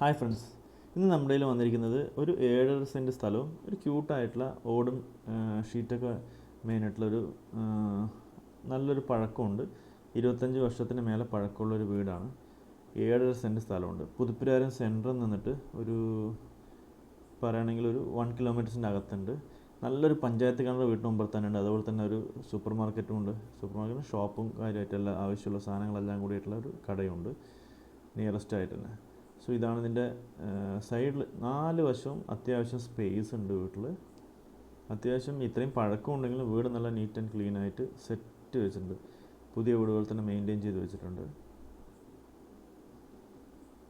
Hi friends ഇന്ന് നമ്മുടെ കയ്യിൽ വന്നിരിക്കുന്നത് ഒരു ഏഴര സെന്റ് സ്ഥലവും ഒരു ക്യൂട്ടായിട്ടുള്ള ഓടും ഷീറ്റൊക്കെ മെയിനായിട്ടുള്ളൊരു നല്ലൊരു പഴക്കമുണ്ട്. ഇരുപത്തഞ്ച് വർഷത്തിന് മേലെ പഴക്കമുള്ളൊരു വീടാണ്. ഏഴര സെന്റ് സ്ഥലമുണ്ട്. പുതുപ്പുരാരം സെന്ററിൽ നിന്നിട്ട് ഒരു പറയുകയാണെങ്കിൽ ഒരു വൺ കിലോമീറ്റേഴ്സിന്റെ അകത്തുണ്ട്. നല്ലൊരു പഞ്ചായത്ത് കിണർ വീട്ടിന് മുമ്പിൽ തന്നെ ഉണ്ട്. അതുപോലെ തന്നെ ഒരു സൂപ്പർ മാർക്കറ്റും ഉണ്ട്. സൂപ്പർ മാർക്കറ്റും ഷോപ്പും കാര്യമായിട്ടുള്ള ആവശ്യമുള്ള സാധനങ്ങളെല്ലാം കൂടിയിട്ടുള്ള ഒരു കടയുണ്ട്. നിയറസ്റ്റ് ആയിട്ട് തന്നെ. സോ ഇതാണ് ഇതിന്റെ സൈഡിൽ നാല് വശവും അത്യാവശ്യം സ്പേസ് ഉണ്ട് വീട്ടിൽ അത്യാവശ്യം ഇത്രയും പഴക്കം ഉണ്ടെങ്കിലും വീട് നല്ല നീറ്റ് ആൻഡ് ക്ലീൻ ആയിട്ട് സെറ്റ് വെച്ചിട്ടുണ്ട്. പുതിയ വീടുകൾ തന്നെ മെയിന്റെയിൻ ചെയ്ത് വെച്ചിട്ടുണ്ട്.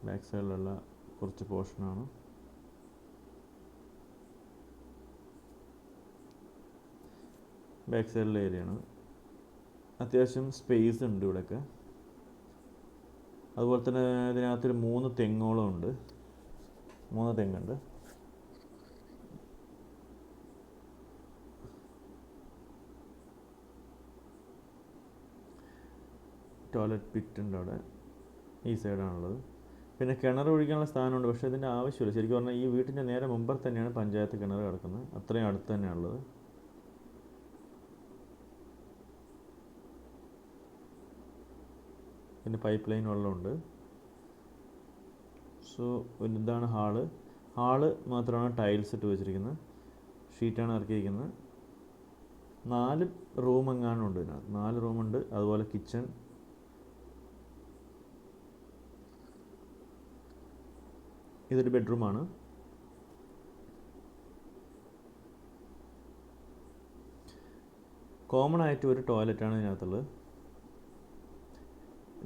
ബാക്ക് സൈഡിലുള്ള കുറച്ച് പോർഷനാണ് ബാക്ക് സൈഡിലെ ആണ്. അത്യാവശ്യം സ്പേസ് ഉണ്ട് ഇവിടെയൊക്കെ. അതുപോലെ തന്നെ ഇതിനകത്തൊരു മൂന്ന് തെങ്ങോളം ഉണ്ട്. മൂന്ന് തെങ്ങുണ്ട്. ടോയ്ലറ്റ് പിറ്റ് ഉണ്ട് അവിടെ. ഈ സൈഡാണുള്ളത്. പിന്നെ കിണർ ഒഴിക്കാനുള്ള സ്ഥാനമുണ്ട്. പക്ഷേ ഇതിന്റെ ആവശ്യമില്ല. ശരിക്കും പറഞ്ഞാൽ ഈ വീട്ടിന്റെ നേരെ മുമ്പിൽ തന്നെയാണ് പഞ്ചായത്ത് കിണർ കിടക്കുന്നത്. അത്രയും അടുത്ത് തന്നെയാണുള്ളത്. പിന്നെ പൈപ്പ് ലൈൻ വെള്ളമുണ്ട്. സോ ഇതാണ് ഹാൾ ഹാൾ മാത്രമാണ് ടൈൽസ് ഇട്ട് വെച്ചിരിക്കുന്നത്. ഷീറ്റാണ് ഇറക്കിയിരിക്കുന്നത്. നാല് റൂം എങ്ങാനും ഉണ്ട് ഇതിനകത്ത്. നാല് റൂമുണ്ട് അതുപോലെ കിച്ചൺ ഇതൊരു ബെഡ്റൂമാണ് കോമൺ ആയിട്ട് ഒരു ടോയ്ലറ്റാണ് ഇതിനകത്തുള്ളത്.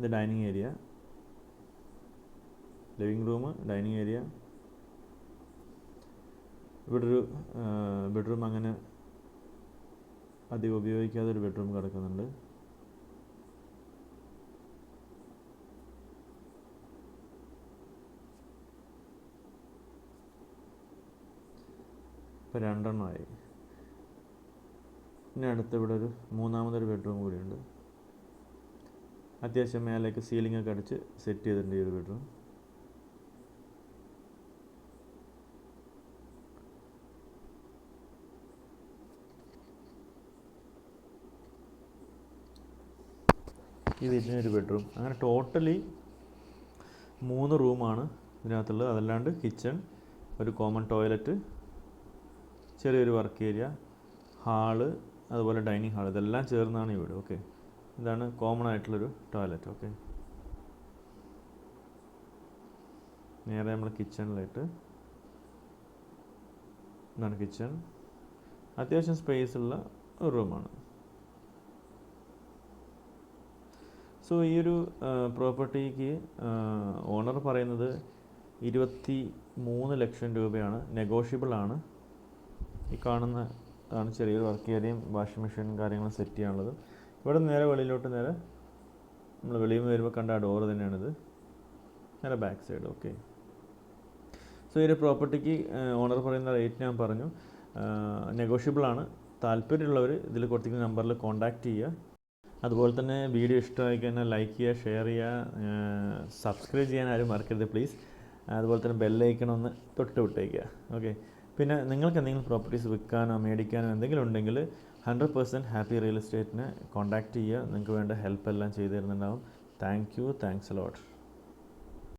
ഇത് dining area. Living room dining area. ഇവിടെ ഒരു ബെഡ്റൂം അങ്ങനെ അധികം ഉപയോഗിക്കാതെ ഒരു ബെഡ്റൂം കിടക്കുന്നുണ്ട്. ഇപ്പോൾ രണ്ടെണ്ണമായി. പിന്നെ അടുത്ത് ഇവിടെ ഒരു മൂന്നാമതൊരു ബെഡ്റൂം കൂടിയുണ്ട്. അത്യാവശ്യം മേലേക്ക് സീലിംഗ് ഒക്കെ അടിച്ച് സെറ്റ് ചെയ്തിട്ടുണ്ട് ഈ ഒരു ബെഡ്റൂം ഇത് ഇതിനൊരു ബെഡ്റൂം അങ്ങനെ ടോട്ടലി മൂന്ന് റൂമാണ് ഇതിനകത്തുള്ളത്. അതല്ലാണ്ട് കിച്ചൺ ഒരു കോമൺ ടോയ്ലറ്റ് ചെറിയൊരു വർക്ക് ഏരിയ ഹാൾ അതുപോലെ ഡൈനിങ് ഹാൾ ഇതെല്ലാം ചേർന്നാണ് ഈ വീട്. ഓക്കെ ഇതാണ് കോമൺ ആയിട്ടുള്ളൊരു ടോയ്ലറ്റ് ഓക്കെ നേരെ നമ്മൾ കിച്ചണിലായിട്ട് ഇതാണ് കിച്ചൺ അത്യാവശ്യം സ്പേസ് ഉള്ള ഒരു റൂമാണ് സോ ഈ ഒരു പ്രോപ്പർട്ടിക്ക് ഓണർ പറയുന്നത് ഇരുപത്തി മൂന്ന് ലക്ഷം രൂപയാണ് നെഗോഷ്യബിൾ ആണ്. ഈ കാണുന്ന ആണ് ചെറിയൊരു വർക്ക് ഏരിയയും വാഷിംഗ് മെഷീനും കാര്യങ്ങളും സെറ്റ് ചെയ്യാനുള്ളത്. ഇവിടെ നിന്ന് നേരെ വെളിയിലോട്ട് നേരെ നമ്മൾ വെളിയിൽ നിന്ന് വരുമ്പോൾ കണ്ട ആ ഡോറ് തന്നെയാണിത്. നേരെ ബാക്ക് സൈഡ് ഓക്കെ സോ ഈ പ്രോപ്പർട്ടിക്ക് ഓണർ പറയുന്ന റേറ്റ് ഞാൻ പറഞ്ഞു. നെഗോഷ്യബിൾ ആണ്. താല്പര്യമുള്ളവർ ഇതിൽ കൊടുത്തിരിക്കുന്ന നമ്പറിൽ കോൺടാക്റ്റ് ചെയ്യുക. അതുപോലെ തന്നെ വീഡിയോ ഇഷ്ടമായി കഴിഞ്ഞാൽ ലൈക്ക് ചെയ്യുക ഷെയർ ചെയ്യുക സബ്സ്ക്രൈബ് ചെയ്യാൻ ആരും മറക്കരുത് പ്ലീസ് അതുപോലെ തന്നെ ബെല്ലയക്കണമെന്ന് തൊട്ട് വിട്ടേക്കുക ഓക്കെ പിന്നെ നിങ്ങൾക്ക് എന്തെങ്കിലും പ്രോപ്പർട്ടീസ് വിൽക്കാനോ മേടിക്കാനോ എന്തെങ്കിലും ഉണ്ടെങ്കിൽ ഹൺഡ്രഡ് പേഴ്സന്റ് ഹാപ്പി റിയൽ എസ്റ്റേറ്റിനെ കോൺടാക്റ്റ് ചെയ്യുക. നിങ്ങൾക്ക് വേണ്ട ഹെൽപ്പ് എല്ലാം ചെയ്തു തരുന്നുണ്ടാവും. Thank you thanks lot